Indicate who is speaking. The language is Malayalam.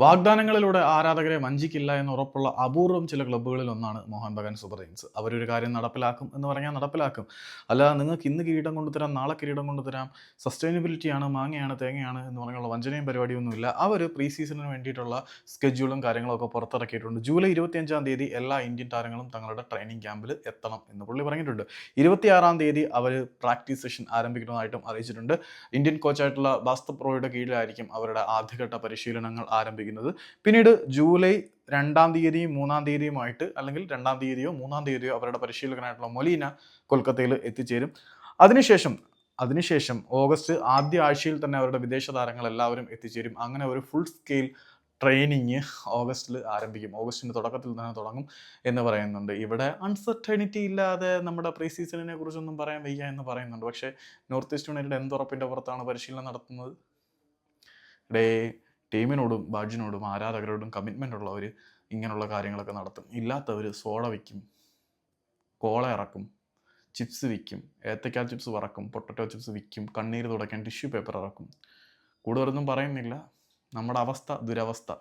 Speaker 1: വാഗ്ദാനങ്ങളിലൂടെ ആരാധകരെ വഞ്ചിക്കില്ല എന്ന് ഉറപ്പുള്ള അപൂർവം ചില ക്ലബ്ബുകളിൽ ഒന്നാണ് മോഹൻ ബഗാൻ സൂപ്പർ കിങ്സ്. അവരൊരു കാര്യം നടപ്പിലാക്കും എന്ന് പറഞ്ഞാൽ നടപ്പിലാക്കും. അല്ല നിങ്ങൾക്ക് ഇന്ന് കിരീടം കൊണ്ടുതരാം നാളെ കിരീടം കൊണ്ടുതരാം സസ്റ്റൈനബിലിറ്റിയാണ് മാങ്ങയാണ് തേങ്ങയാണ് എന്ന് പറഞ്ഞുള്ള വഞ്ചനയും പരിപാടിയൊന്നുമില്ല അവർ പ്രീ സീസണിന് വേണ്ടിയിട്ടുള്ള സ്കെഡ്യൂളും കാര്യങ്ങളൊക്കെ പുറത്തിറക്കിയിട്ടുണ്ട്. ജൂലൈ ഇരുപത്തിയഞ്ചാം തീയതി എല്ലാ ഇന്ത്യൻ താരങ്ങളും തങ്ങളുടെ ട്രെയിനിങ് ക്യാമ്പിൽ എത്തണം എന്ന് പുള്ളി പറഞ്ഞിട്ടുണ്ട്. ഇരുപത്തിയാറാം തീയതി അവർ പ്രാക്ടീസ് സെഷൻ ആരംഭിക്കുന്നതായിട്ടും അറിയിച്ചിട്ടുണ്ട്. ഇന്ത്യൻ കോച്ചായിട്ടുള്ള ബാസ്തപ്രോയുടെ കീഴിലായിരിക്കും അവരുടെ ആദ്യഘട്ട പരിശീലനങ്ങൾ ആരംഭിക്കുന്നത്. പിന്നീട് ജൂലൈ രണ്ടാം തീയതിയും മൂന്നാം തീയതിയുമായിട്ട് അല്ലെങ്കിൽ രണ്ടാം തീയതിയോ മൂന്നാം തീയതിയോ അവരുടെ പരിശീലകനായിട്ടുള്ള മൊലീന കൊൽക്കത്തയിൽ എത്തിച്ചേരും. അതിനുശേഷം അതിനുശേഷം ഓഗസ്റ്റ് ആദ്യ ആഴ്ചയിൽ തന്നെ അവരുടെ വിദേശ താരങ്ങൾ എല്ലാവരും എത്തിച്ചേരും. അങ്ങനെ ഒരു ഫുൾ സ്കെയിൽ ട്രെയിനിങ് ഓഗസ്റ്റിൽ ആരംഭിക്കും. ഓഗസ്റ്റിന്റെ തുടക്കത്തിൽ തന്നെ തുടങ്ങും എന്ന് പറയുന്നുണ്ട്. ഇവിടെ അൺസർട്ടനിറ്റി ഇല്ലാതെ നമ്മുടെ പ്രീ സീസണിനെ കുറിച്ചൊന്നും പറയാൻ വയ്യ എന്ന് പറയുന്നുണ്ട്. പക്ഷേ നോർത്ത് ഈസ്റ്റ് യുണൈറ്റഡ് എന്തുറപ്പിന്റെ പുറത്താണ് പരിശീലനം നടത്തുന്നത്? ഡേ ടീമിനോടും ബാജിനോടും ആരാധകരോടും കമ്മിറ്റ്മെന്റ് ഉള്ളവർ ഇങ്ങനെയുള്ള കാര്യങ്ങളൊക്കെ നടത്തും. ഇല്ലാത്തവർ സോഡ വിൽക്കും കോള ഇറക്കും ചിപ്സ് വിൽക്കും ഏത്തക്കാൽ ചിപ്സ് വറക്കും പൊട്ടറ്റോ ചിപ്സ് വിൽക്കും കണ്ണീര് തുടയ്ക്കാൻ ടിഷ്യൂ പേപ്പർ ഇറക്കും. കൂടുതലൊന്നും പറയുന്നില്ല. നമ്മുടെ അവസ്ഥ ദുരവസ്ഥ.